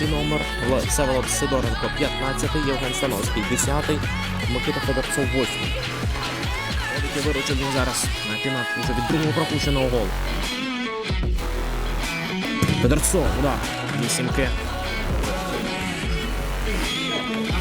6 номер, Всеволод Сидоренко 15, Євген Становський 10, Микита Федорцов 8. Великий виручив зараз на пінат уже від другого пропущеного голу. Федорцов, удар. Вісімки.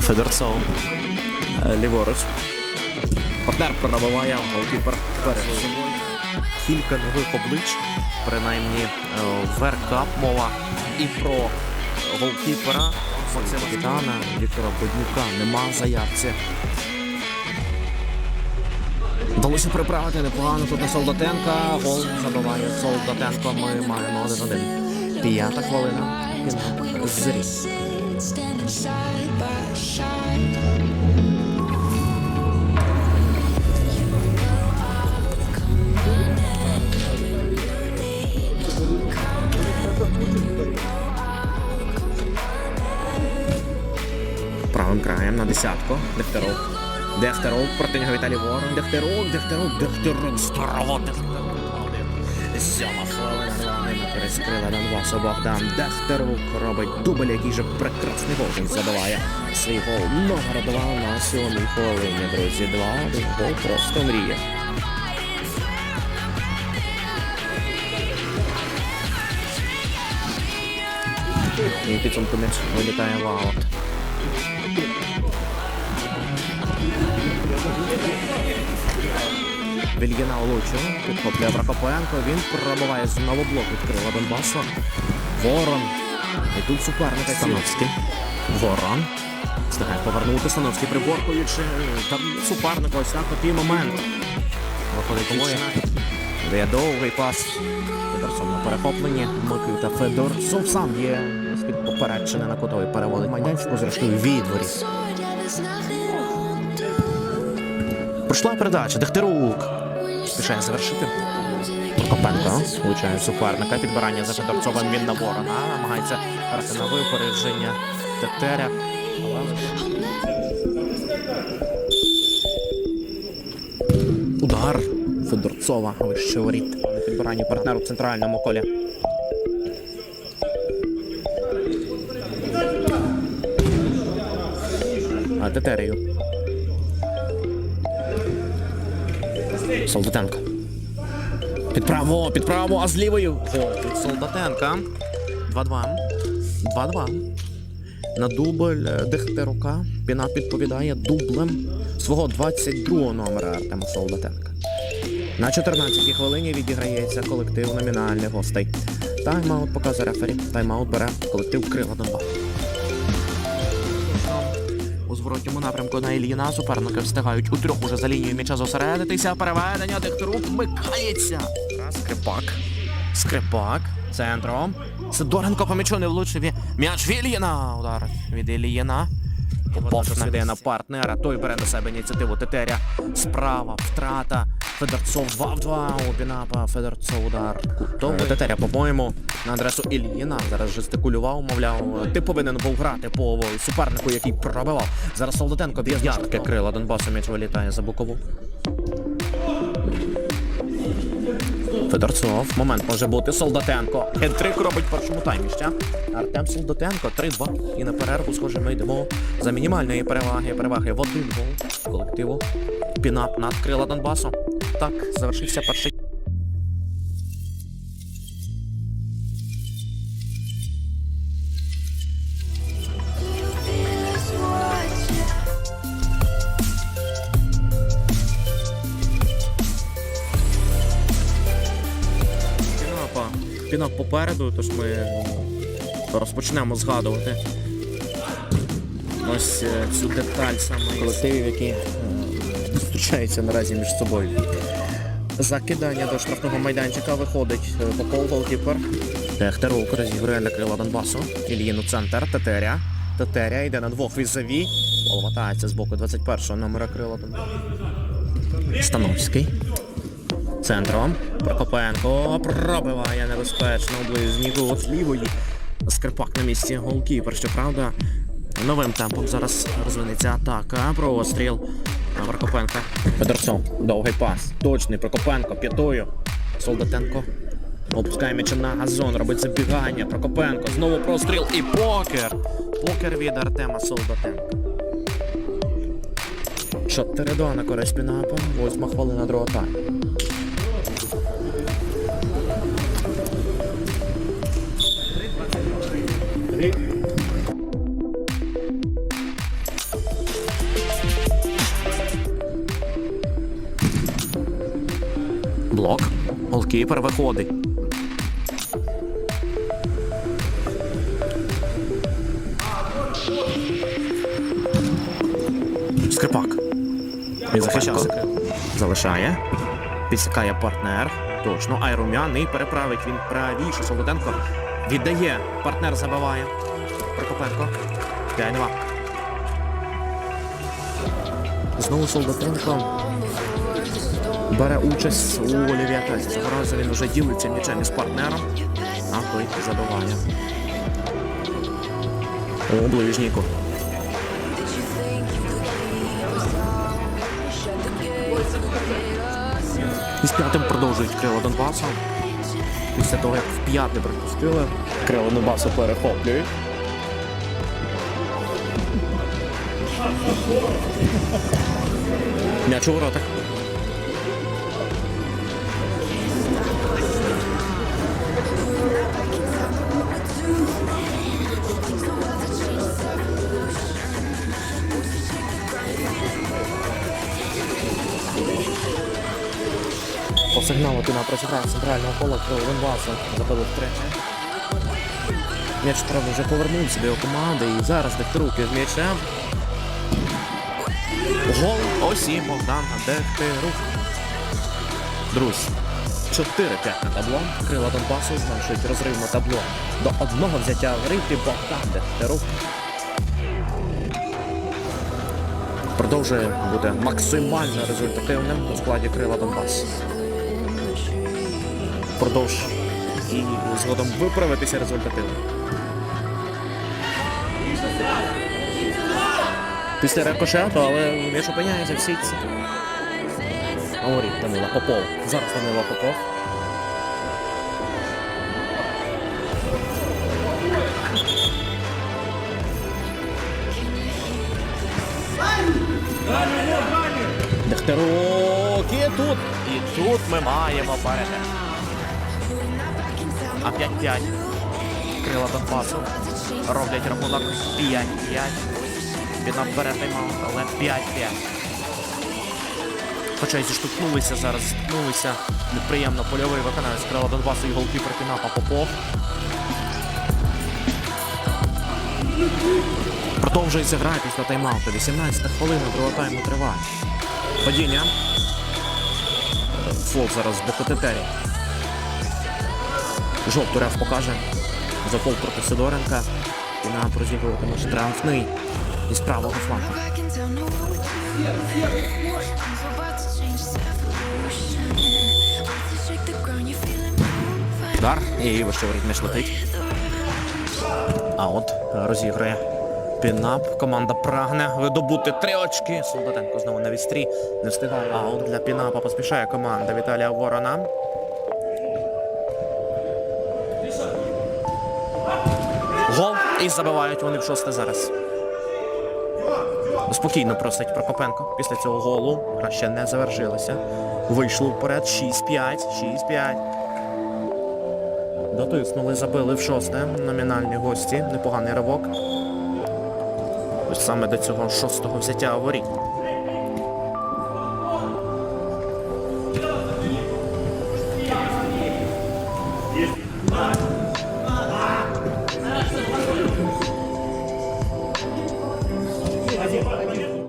Федорцов. Е, ліворуч. Партнер перебуває. голкіпер перед Кілька нових облич, принаймні е, веркап мова і про голкіпера Максима Кітана, Віктора Боднюка нема заявці. Вдалося приправити непогано тут на Солдатенка. Гол забиває Солдатенко. Ми маємо 1-1. П'ята хвилина. Зріс. Правим краєм на десятку. Дехтеров. Дехтеров проти нього Віталій Ворон. Дехтеров, Дехтеров, Дехтеров. Здорово, Дехтеров. Сьома хвилина перескрила Донбасу Богдан Дехтеров робить дубль, який же прекрасний гол забиває свій гол номер на сьомій хвилині, друзі. Два, гол просто мрія. І підсумку м'яч вилітає в аут. Вільгіна влучив, підхоплює Прокопенко, він пробиває знову блок від крила Донбасу. Ворон. І тут суперник Становський. Ворон. Встигає повернути Становський приборкуючи. Там суперник ось так такий момент. Виходить. Дає довгий пас. Федорцов на перехопленні. Микита Федорцов сам є з-під попередчини на котовий переводить майданчику, зрештою відворі. Пройшла передача, Дехтерук. Пішає завершити. Прокопенко влучає суперника. Підбирання за Федорцовим він на ворона. Намагається грати на випередження Тетеря. Удар Федорцова вище воріт. На підбиранні партнеру в центральному колі. А Тетерію. Солдатенко. Під право, під право, а з лівою. Гол від Солдатенка. 2-2. 2-2. На дубль е, Дехтерука. Піна відповідає дублем свого 22-го номера Артема Солдатенка. На 14-й хвилині відіграється колектив номінальних гостей. Тайм-аут показує рефері. Тайм-аут бере колектив Крила Донбас. Зворотньому напрямку на Ільїна суперники встигають у трьох уже за лінією м'яча зосередитися. Переведення Дехтерук вмикається. Скрипак. Скрипак. Центром. Сидоренко по м'ячу не влучив. М'яч від Удар від Ільїна. Попов найде на партнера. Той бере на себе ініціативу Тетеря. Справа, втрата. Федорцов 2 в 2. Опінапа, Пінапа. Федорцов удар. Кутово. Тетеря, по-моєму, на адресу Ільїна. Зараз жестикулював, мовляв, ти повинен був грати по супернику, який пробивав. Зараз Солдатенко б'є ярке крила Донбасу. М'яч вилітає за бокову. Федорцов. Момент може бути. Солдатенко. Хет-трик робить в першому таймі ще. Артем Солдатенко 3-2. І на перерву, схоже, ми йдемо за мінімальної переваги. Переваги в один гол колективу. Пінап над крила Донбасу. Так, завершився перший. Пінап попереду, тож ми розпочнемо згадувати ось е, цю деталь саме колективів, які е, зустрічаються наразі між собою. Закидання до штрафного майданчика виходить е, Попов голкіпер. Дехтерук розігрує для крила Донбасу. Ільїн у центр. Тетеря. Тетеря йде на двох візаві. Полватається з боку 21-го номера крила Донбасу. Становський. Центром. Прокопенко пробиває небезпечно у ближній кут лівої. Скрипак на місці голкіпер, щоправда. Новим темпом зараз розвинеться атака. Простріл. Прокопенка. Федорцов. Довгий пас. Точний Прокопенко. П'ятою. Солдатенко. Опускає м'ячем на газон. Робить забігання. Прокопенко. Знову простріл і покер. Покер від Артема Солдатенка. 4-2 на користь Пінапа. Восьма хвилина другого тайму. Блок. Голкіпер виходить. Скрипак. Він захищався. Залишає. Підсікає партнер. Точно. Айрумяний переправить він правіше. Солоденко. Віддає. Партнер забиває. Прокопенко. 5-2. Знову Солдатенко бере участь у голіві атаці. Цього разу він вже ділиться м'ячем із партнером. А той забиває. У ближній кут. І з п'ятим продовжують крила Донбасу. Після того, як в п'яти припустили, Крило Донбасу перехоплюють. М'яч у воротах. Сигналу Пінап розіграв центрального пола крила Донбасу. Забили втретє. М'яч треба вже повернувся до його команди і зараз Дехтерук із м'ячем. Гол осі Богдан Дехтерук. Друзі, 4-5 на табло. Крила Донбасу зменшують розрив на табло. До одного взяття в рейті Богдан Дехтерук. Продовжує бути максимально результативним у складі Крила Донбасу. Продовж і згодом виправитися результативно. Після рикошету, але м'яч опиняється в сітці. Говорить Данила Попов. Зараз Данила Попов. Дехтерук і тут. І тут ми маємо перегляд. А 5-5. Крила Донбасу. Роблять рахунок 5-5. Він наперед тайм-аут, але 5-5. Хоча й зіштовхнулися зараз, зіткнулися. Неприємно польовий виконавець крила Донбасу і голкіпер Пінапа Попов. Продовжується гра після тайм-ауту. 18 хвилина другого тайму триває. Падіння. Фол зараз боку Тетері. Жовту реф покаже. За фол проти Сидоренка. І на прозігруватиме штрафний із правого флангу. Удар. І вище воріт м'яч летить. А от розіграє Пінап. Команда прагне видобути три очки. Солдатенко знову на відстрі. Не встигає. А от для Пінапа поспішає команда Віталія Ворона. І забивають вони в шосте зараз. Спокійно просить Прокопенко. Після цього голу гра ще не завершилася. Вийшло вперед 6-5. 6-5. Дотиснули, забили в шосте. Номінальні гості. Непоганий ривок. Ось саме до цього шостого взяття воріт.